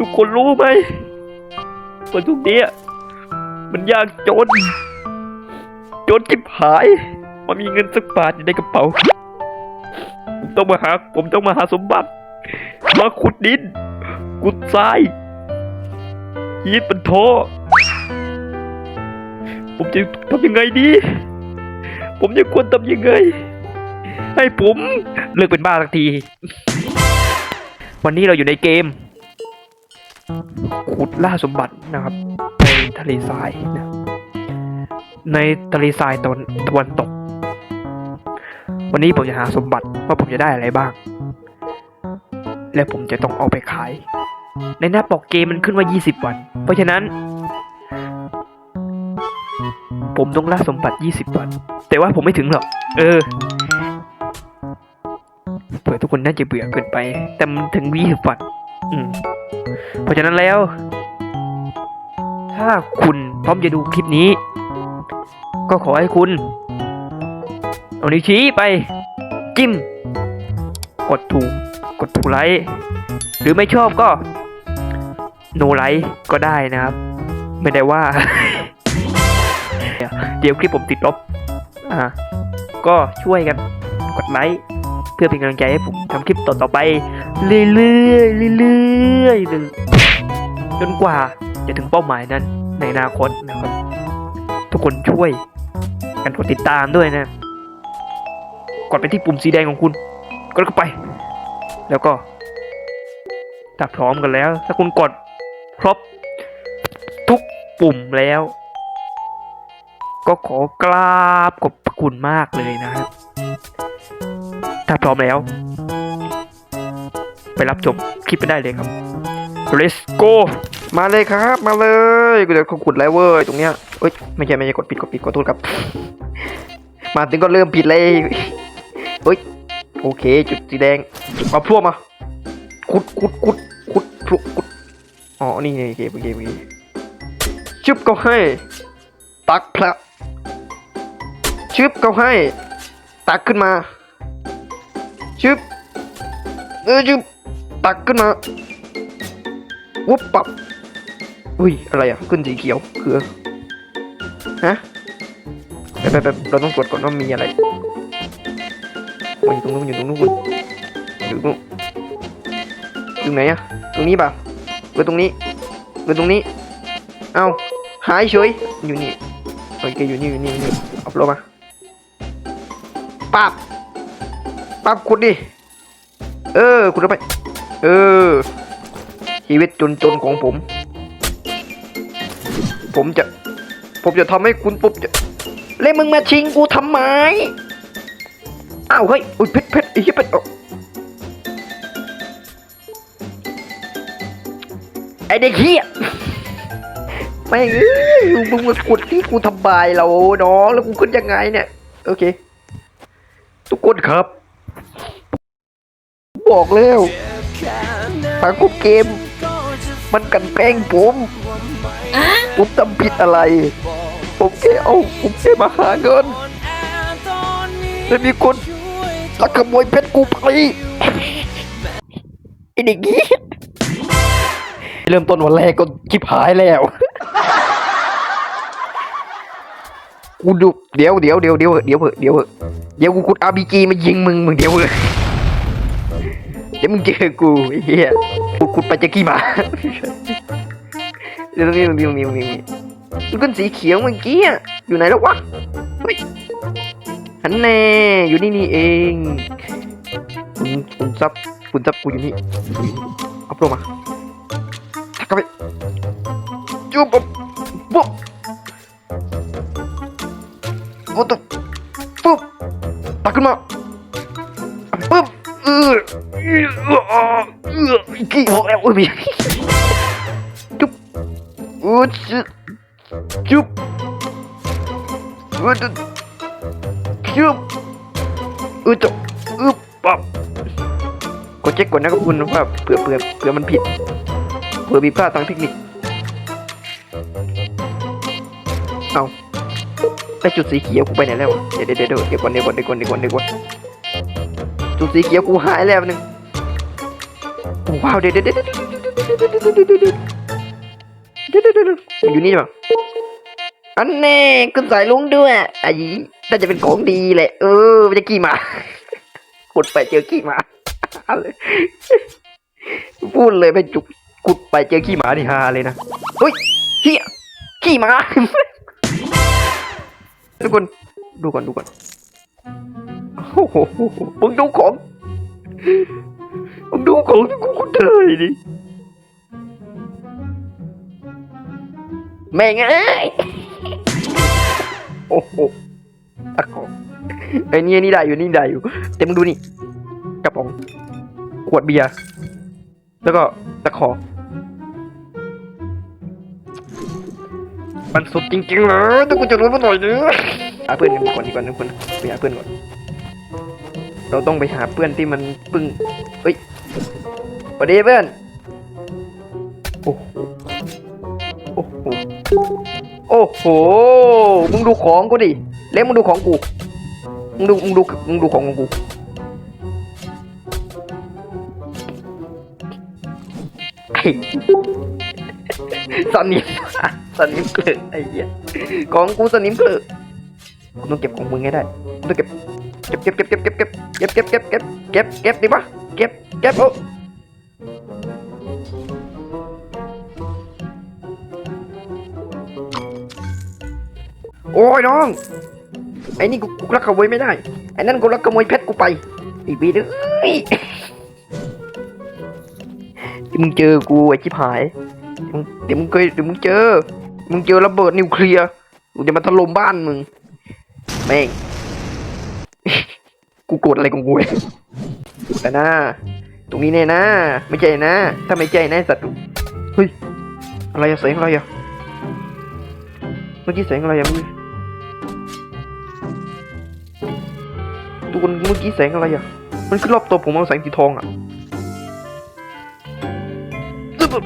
ทุกคนรู้ไหมว่าทุกเนี้ยมันยากจน จนจิบหาย มันมีเงินสักบาทอยู่ในกระเป๋า ผมต้องมาหา ผมต้องมาหาสมบัติ มาขุดดินขุดทรายยีดเป็นท่อผมจะทำยังไงดี ผมจะควรทำยังไง ให้ผมเลิกเป็นบ้าสักที วันนี้เราอยู่ในเกม ขุดล่าสมบัตินะครับ ในทะเลทรายนะในทะเลทรายตะวันตะวันตก วันนี้ผมจะหาสมบัติว่าผมจะได้อะไรบ้าง และผมจะต้องเอาไปขาย ในหน้าปกเกมมันขึ้นว่า 20 วัน เพราะฉะนั้น ผมต้องล่าสมบัติ 20 วัน แต่ว่าผมไม่ถึงหรอก เออเผื่อทุกคนน่าจะเบื่อเกินไป แต่มันถึง 20 วัน อืม เพราะฉะนั้นแล้ว ถ้าคุณพร้อมจะดูคลิปนี้ ก็ขอให้คุณ เอานิ้วชี้ไป จิ้ม กดถูก กดถูกไลค์ หรือไม่ชอบก็โนไลค์ก็ได้นะครับ ไม่ได้ว่า เดี๋ยวคลิปผมติดลบ อ่า ก็ช่วยกันกดไลค์ พื่อเป็นกำลังใจให้ผมทำคลิปต่อๆไป เรื่อยๆเรื่อยๆจนกว่าจะถึงเป้าหมายนั้น ในอนาคตนะครับทุกคนช่วย กันกดติดตามด้วยนะ กดไปที่ปุ่มสีแดงของคุณกดเข้าไป แล้วก็ถ้าพร้อมกันแล้ว ถ้าคุณกดครบ ทุกปุ่มแล้ว ก็ขอกราบขอบคุณมากเลยนะครับ ถ้าพร้อมแล้ว ไปรับชมคลิปไปได้เลยครับ let's go มาเลยครับ มาเลยกูเดี๋ยวขุดแล้วเว้ยตรงเนี้ยเอ้ยไม่ใช่ไม่ใช่กดผิดกดผิดขอโทษครับ มาถึงก็เริ่มผิดเลยเฮ้ยโอเค จุดสีแดงเอาพวกมาขุดขุดขุดขุดพลุขุดอ๋อนี่นี่โอเคโอเคโอเคชึบก็ให้ ตักพระชึบก็ให้ ตักขึ้นมา ชึบเออชึบตักขึ้นมาวุบปับอุ้ยอะไรอะขึ้นสีเขียวคือฮะแบบแบบแบเราต้องตรวจก่อนว่ามีอะไรโอ้ยอยู่ตรงนู้นอยู่ตรงนู้นอยู่ตรงนู้นอยู่ไหนอะตรงนี้ป่ะหรือตรงนี้หรือตรงนี้เอ้าหายเฉยอยู่นี่โอเคอยู่นี่อยู่นี่อยู่นี่เอาลงมาปั๊บ ปั๊บขุดดิ เออขุดลงไป เออ ชีวิตจนๆของผม ผมจะ ผมจะทำให้คุณปุ๊บจะเล่มึงมาชิงกูทำไม อ้าวเฮ้ย อุ้ยเพชรเพชรไอ้เหี้ยเพชรเอาไอเด็กเหี้ยไม่เอ้ยมึงมากดที่กูทำบายเราน้อแล้วกูขึ้นยังไงเนี่ย โอเค ทุกคนครับ บอกแล้วทางคุกเกม มันกลันแกล้งผมผมทำผิดอะไร ผมแค่เอาผมแค่มาหาเงินแล้วมีคนลักขโมยเพชรกูไปไอ้เด็กนี้เริ่มต้นวันแรกก็ชิบหายแล้วกูดูเดี๋ยวเดี๋ยวเดี๋ยวเดี๋ยวเดี๋ยวเดี๋ยวเดี๋ยวกูขุดอาร์บีจีมายิงมึงมึงเดี๋ยวเดี๋ยวมึงเจอกูไอ้เหี้ยกูขุดไปจะกี่มาเดี๋ยวตรงนี้ตรงนี้ตรงนี้ตรงนี้มันขึ้นสีเขียวเมื่อกี้อยู่ไหนแล้ววะฮันแน่อยู่นี่นี่เองคุณคุณซับคุณซับกูอยู่นี่เอาโปรมาทักเข้าไปจุ๊บปุ๊บปุ๊บโอ้ตุ๊ อกแล้วเอ้ยอูจุจุบอูจุจุบอูจุอูปับกดเช็คก่อนนะครับคุณว่าเผื่อเผื่อเผื่อมันผิดเผื่อมีพลาดทางเทคนิคเอาไอจุดสีเขียวกูไปไหนแล้วเดี๋ยวเดี๋ยวเดี๋ยวเดี๋ยวก่อนเดี๋ยวก่อนเดี๋ยวก่อนเดี๋ยวก่อนเดี๋ยวก่อนจุดสีเขียวกูหายแล้วนึง ว้าวเด็ดเด็ดเด็ดอยู่นี่ป่ะอันแน่คุณสายลุงด้วยไอ้น่าจะเป็นของดีแหละเออมันจะกี่มาขุดไปเจอขี้หมาเลยพูดเลยไปจุกขุดไปเจอขี้หมานี่ฮาเลยนะเฮ้ยเฮียขี้หมาทุกคนดูก่อนดูก่อนโอ้โหมึงดูของ มึงดูของที่กูขุดเลยดิแม่งเอ้ยโอ้โหตะขอไอ้นี่นี่ได้อยู่นี่ได้อยู่แต่มึงดูนี่กระป๋องขวดเบียร์แล้วก็ตะขอมันสุดจริงๆเลยต้องกูจะรู้มาหน่อยนึงหาเพื่อนกันก่อนดีกว่าทุกคนไปหาเพื่อนก่อน เราต้องไปหาเพื่อนที่มันเพึ่งเฮ้ยส วัสดีเพื่อน โอ้โห โอ้โห โอ้โห มึงดูของกูดิ เล็กมึงดูของกู มึงดู มึงดู มึงดูของของกูไอ้สนิมสนิมเกลือไอ้เหี้ย ของกูสนิมเกลือกูต้องเก็บของมึงให้ได้กูต้องเก็บ เก็บเก็บเก็บเก็บเก็บเก็บเก็บเก็บเก็บเก็บเก็บเก็บดีปะเก็บเก็บโอ้ โอ้ยน้อง ไอ้นี่กูกูรักขโมยไม่ได้ ไอ้นั่นกูรักขโมยเพชรกูไปอ้บีเอ้ยที่มึงเจอกูไอ้ชิบหาย เดี๋ยวมึงเคยเดี๋ยวมึงเจอ มึงเจอระเบิดนิวเคลียร์กูจะมาถล่มบ้านมึง แม่ง กูโกรธอะไรของกูเนี่ยแต่นะตรงนี้แน่นะ ไม่ใช่นะ ถ้าไม่ใช่นะสัตว์เฮ้ย อะไรอะแสงอะไรอะเมื่อกี้แสงอะไรอะมึง ทุกคนเมื่อกี้แสงอะไรอะมันขึ้นรอบตัวผมเอาแสงสีทองอะปึ๊บปึ๊บ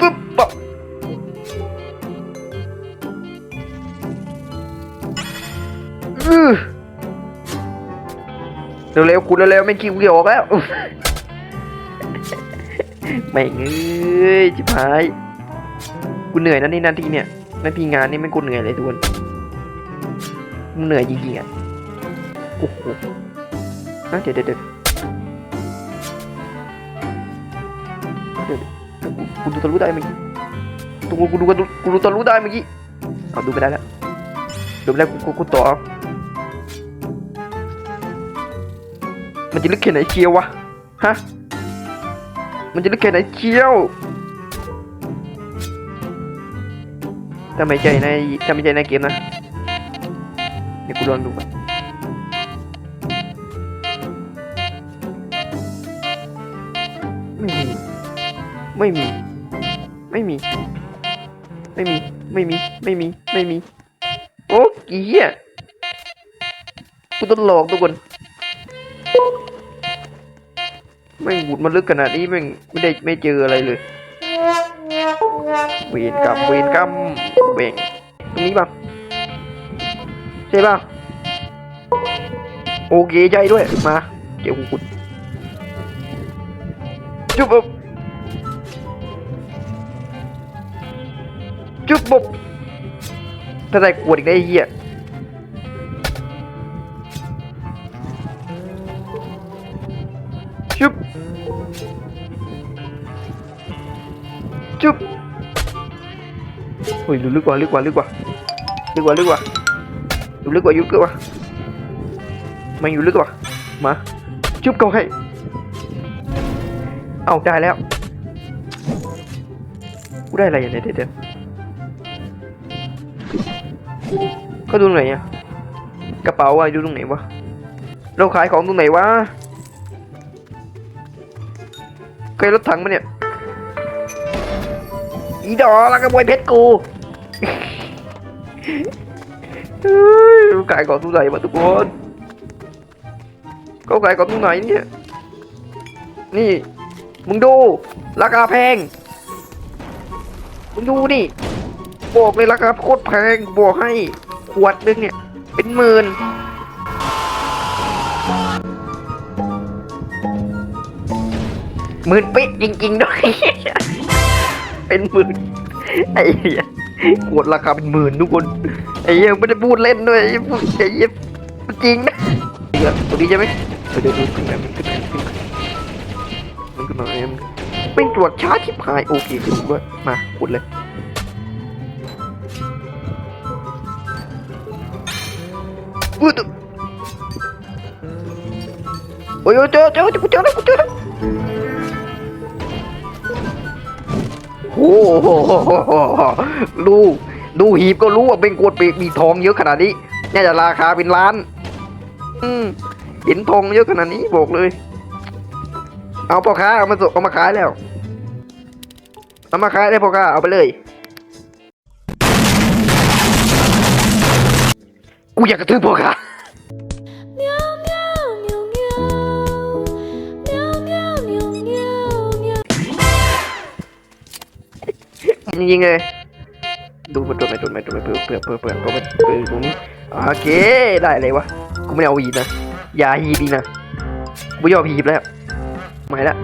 ปึ๊บปะอื้อเร็วๆกูเร็วๆไม่คิวเกี่ยวออกแล้วไม่เอ้ยจิบหายกูเหนื่อยนะนี่นาทีเนี่ยนาทีงานนี่ไม่กูเหนื่อยเลยทุกคน เหนื่อยจริงๆอะโอ้โหอะเดี๋ยวเดี๋ยวเดี๋ยวกูดูทะลุได้เมื่อกี้ตัวกูดูกูดูกูดูทะลุได้เมื่อกี้เอาดูไปได้แล้วดูไปแล้กูกูต่อมันจะลึกแค่ไหนเชียววะฮะมันจะลึกแค่ไหนเชียวถ้าไมใจในถ้าไมใจในเกมนะ ดี๋ยวกูลองดูก่อนไม่มี ไม่มี ไม่มี ไม่มี ไม่มี ไม่มี ไม่มี โอ้กี่เหี้ยกูต้องหลอกทุกคน ไม่งบุดมันลึกขนาดนี้แม่ไม่ได้ไม่เจออะไรเลย เวรกรรมเวรกรรมเบ่งตรงนี้ป่ะ ใช่ป่ะโอเคใจด้วย มาเดี๋ยวกุดจุบบจุบบบถ้าได้ขวดอีกได้เหี้ยจุบจุบเฮ้ยลึกกว่าลึกกว่าลึกกว่าลึกกว่าลึกกว่า อยู่ลึกกว่าอยู่ลึกกว่ามาอยู่ลึกกว่ามาจุ๊บเขาให้เอาได้แล้ว กูได้อะไรอะเดี๋ยวเดี๋ยวเดี๋ยวก็ดูตรงไหนอะกระเป๋าอะดูตรงไหนวะ เราขายของตรงไหนวะเคยรถถังมาเนี่ย อีดอแล้วก็บวยเพชรกู เฮ้ยขายของตรงไหนวะทุกคนเขาขายของตรงไหนเนี่ยนี่มึงดูราคาแพงมึงดูนี่บอกเลยราคาโคตรแพงบอกให้ขวดนึงเนี่ย เป็นหมื่นหมื่นปิ๊กจริงๆด้วย เป็นหมื่นไอ้เหี้ย กดราคาเป็นหมื่นทุกคนไอ้เหี้ยไม่ได้พูดเล่นด้วยไอ้เหี้ยพูดไอ้เหี้ยจริงนะเดี๋ยวตัวนี้ใช่ไหมเดี๋ยวเดี๋ยวดูขึ้นมามันขึ้นมามันขึ้นมามันขึ้นมามันเป็นตรวจช้าชิบหายโอเคถูกด้วยมาขุดเลยอุ้ยโอ้ยโอ้ยเจอเจอเจอกูเจอแล้วเจอแล้ว โอ้โหดูดูหีบก็รู้ว่าเป็นกวดปีกมีทองเยอะขนาดนี้น่าจะราคาเป็นล้าน อืมเห็นทองเยอะขนาดนี้บอกเลย เอาพ่อค้าเอามาส่งเอามาขายแล้ว เอามาขายได้พ่อค้าเอาไปเลยกูอยากกระทืบพ่อค้า จริงๆเลยดูมันโดไหมโดไหมโดไหมเผื่อเผื่อเผื่อเผื่อเผื่อเผื่อตรงนี้โอเคได้เลยวะกูไม่เอาหีบนะอย่าหีบดีกนะกูยอมหีบแล้วไม่ละ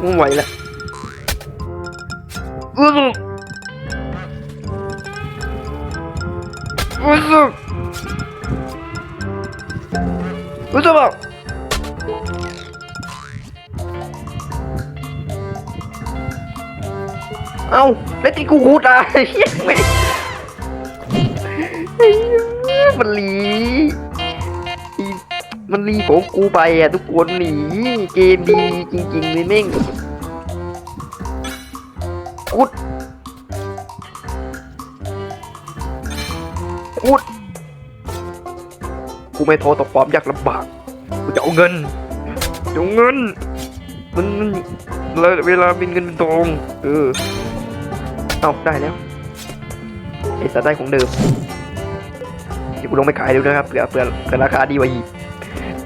กูไหวละอื้ออื้ออื้อบอก เอ้าแล้วที่กูพูดอะไรเหี้ยไม่เอ้ยมันหลีมันหลีของกูไปอะทุกคนหนีเกมดีจริงๆเลยแม่งกุดกุดกูไม่โทรต่อความยากลำบากกูจะเอาเงินจะเอาเงินมันมันเวลาเป็นเงินเป็นทองเออ เอาได้แล้วไอ้สัตว์ได้ของเดิมเดี๋ยวกูลงไปขายดูนะครับเผื่อเผื่อเผื่อราคาดีกว่าหีบ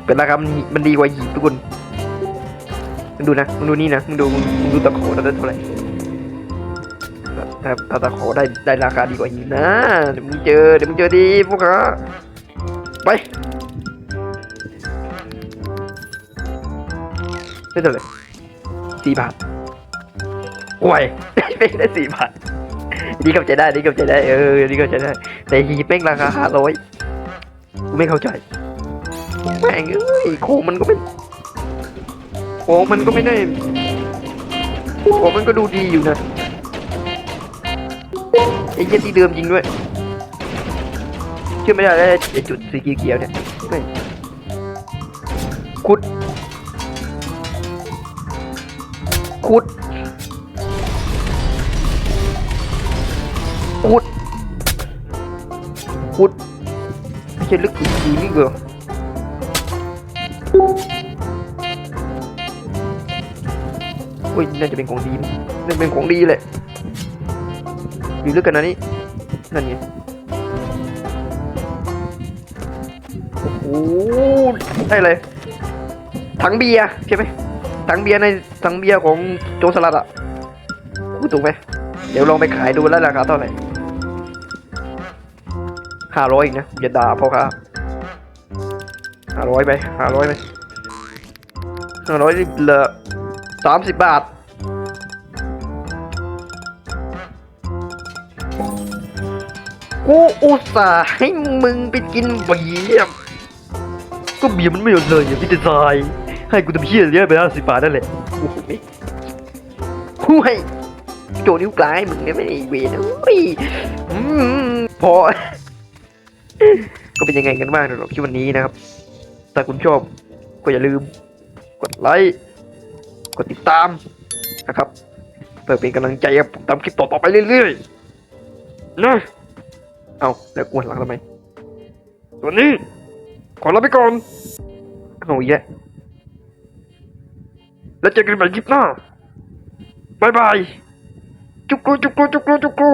เผื่อราคามันมันดีกว่าหีบทุกคนมึงดูนะมึงดูนี่นะมึงดูมึงดูตะขอได้เท่าไหร่ถ้าถ้าตะขอได้ได้ราคาดีกว่าหีบนะเดี๋ยวมึงเจอเดี๋ยวมึงเจอดีพวกเขาไปได้เท่าไหร่สี่บาทโอ้ยไม่ได้สี่บาท นี่เข้าใจได้นี่เข้าใจได้เออนี่เข้าใจได้ แต่หีบแม่งราคาห้าร้อยกูไม่เข้าใจแม่งเอ้ยของมันก็ไม่ของมันก็ไม่ได้ของมันก็ดูดีอยู่นะไอ้เหี้ยที่เดิมจริงด้วยเชื่อไม่ได้เลยไอ้จุดสีเขียวเนี่ยแม่งขุดขุดขุด ไม่ใช่ลึกถึงทีนี่เหรอโอ้ยน่าจะเป็นของดีน่าจะเป็นของดีแหละอยู่ลึกกันนะนี่นั่นไงโอ้โหได้เลยถังเบียร์ใช่ไหมถังเบียร์ในถังเบียร์ของโจสลัดอะพูถูกไหมเดี๋ยวลองไปขายดูแล้วราคาเท่าไหร่ ห้าร้อยอีกนะอย่าด่าพ่อค้าห้าร้อยไปห้าร้อยไปห้าร้อยเหลือสามสิบบาทกูอุตส่าห์ให้มึงไปกินเบียร์ก็เบียร์มันไม่หมดเลยอย่างพี่จะทรายให้กูทำเพี้ยเยอะไปห้าสิบบาทนั่นแหละโอ้โหไม่ห่วยโจนิ้วกลายมึงเนี่ยไม่ได้เวรนะเฮ้ยพอ ก็เป็นยังไงกันบ้างสำหรับคลิปวันนี้นะครับ ถ้าคุณชอบก็อย่าลืม กดไลค์ กดติดตามนะครับ เพื่อเป็นกำลังใจให้ผมทำคลิปต่อๆไปเรื่อยๆ นะ เอาแล้วกวนหลังทำไมตัวนี้ ขอลาไปก่อนเอาอีกแล้วแล้วเจอกันใหม่คลิปหน้าบายบายจุกกูจุกกูจุกกูจุกกู